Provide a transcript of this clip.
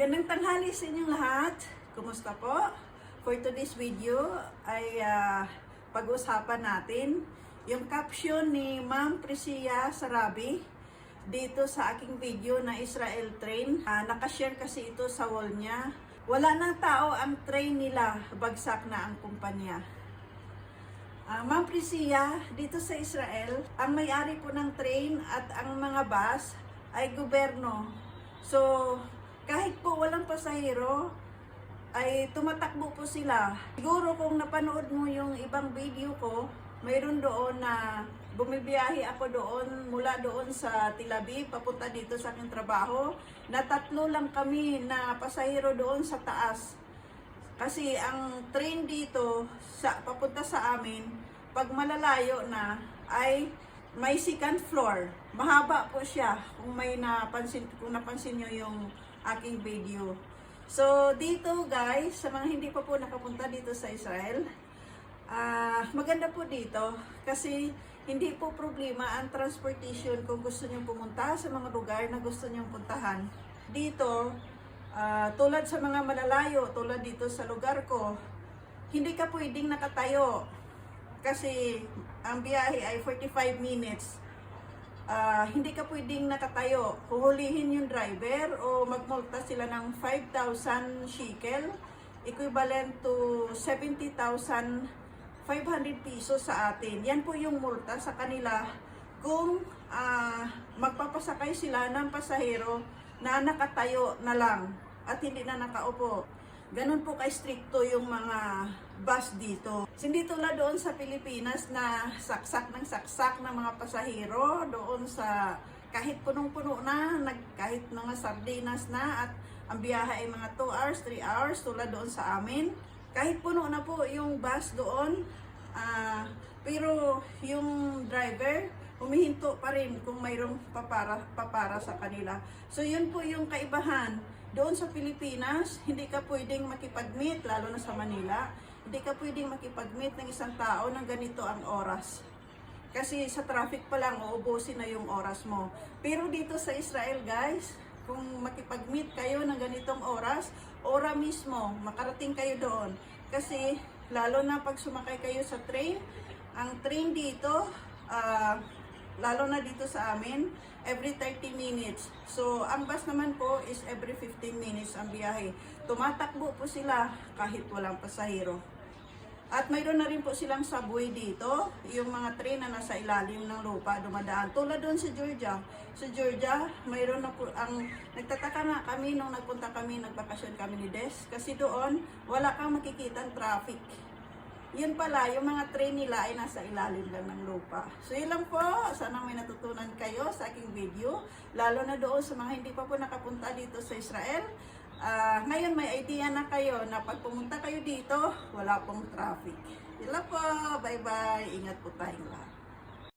Magandang tanghali sa inyong lahat. Kumusta po? For today's video ay ah, pag-usapan natin yung caption ni Ma'am Prisia Sarabi dito sa aking video na Israel train. Ah, nakashare kasi ito sa wall niya. Wala ng tao ang train nila, bagsak na ang kumpanya. Ah, Ma'am Prisia, dito sa Israel, ang may-ari po ng train at ang mga bus ay gobyerno. So, kahit po walang pasahero, ay tumatakbo po sila. Siguro kung napanood mo yung ibang video ko, mayroon doon na bumibiyahe ako doon mula doon sa Tel Aviv papunta dito sa aking trabaho na tatlo lang kami na pasahero doon sa taas. Kasi ang train dito sa papunta sa amin, pag malalayo na ay may second floor. Mahaba po siya kung may napansin kung napansin niyo yung aking video. So dito guys, sa mga hindi pa po nakapunta dito sa Israel, ah maganda po dito kasi hindi po problema ang transportation kung gusto niyo pumunta sa mga lugar na gusto niyo puntahan. Dito, Ah, tulad sa mga malalayo, tulad dito sa lugar ko, hindi ka pwedeng nakatayo kasi ang biyahe ay 45 minutes. Ah, hindi ka pwedeng nakatayo. Huhulihin yung driver o magmulta sila ng 5,000 shekel, equivalent to 70,500 pesos sa atin. Yan po yung multa sa kanila kung ah, magpapasakay sila ng pasahero na nakatayo na lang at hindi na nakaupo. Ganun po ka-stricto yung mga bus dito. Hindi tulad doon sa Pilipinas na saksak ng saksak ng mga pasahero doon sa kahit punong-puno na, nag, kahit mga sardinas na at ang biyahe ay mga 2 hours, 3 hours tulad doon sa amin. Kahit puno na po yung bus doon, ah, pero yung driver humihinto pa rin kung mayroong papara, papara sa kanila. So yun po yung kaibahan. Doon sa Pilipinas, hindi ka pwedeng makipag-meet, lalo na sa Manila, hindi ka pwedeng makipag-meet ng isang tao ng ganito ang oras. Kasi sa traffic pa lang, uubusin na yung oras mo. Pero dito sa Israel, guys, kung makipag-meet kayo ng ganitong oras, ora mismo, makarating kayo doon. Kasi lalo na pag sumakay kayo sa train, ang train dito, ah, lalo na dito sa amin, every 30 minutes. So, ang bus naman po is every 15 minutes ang biyahe. Tumatakbo po sila kahit walang pasahero. At mayroon na rin po silang subway dito, yung mga train na nasa ilalim ng lupa dumadaan. Tulad doon sa Georgia. Sa Georgia, mayroon na po ang nagtataka nga kami nung nagpunta kami, nagbakasyon kami ni Des kasi doon wala kang makikitang traffic. Yun pala, yung mga train nila ay nasa ilalim lang ng lupa. So yun lang po, sana may natutunan kayo sa aking video, lalo na doon sa mga hindi pa po nakapunta dito sa Israel. Ah, ngayon may idea na kayo na pag pumunta kayo dito, wala pong traffic. Yun lang po, bye bye, ingat po tayong lahat.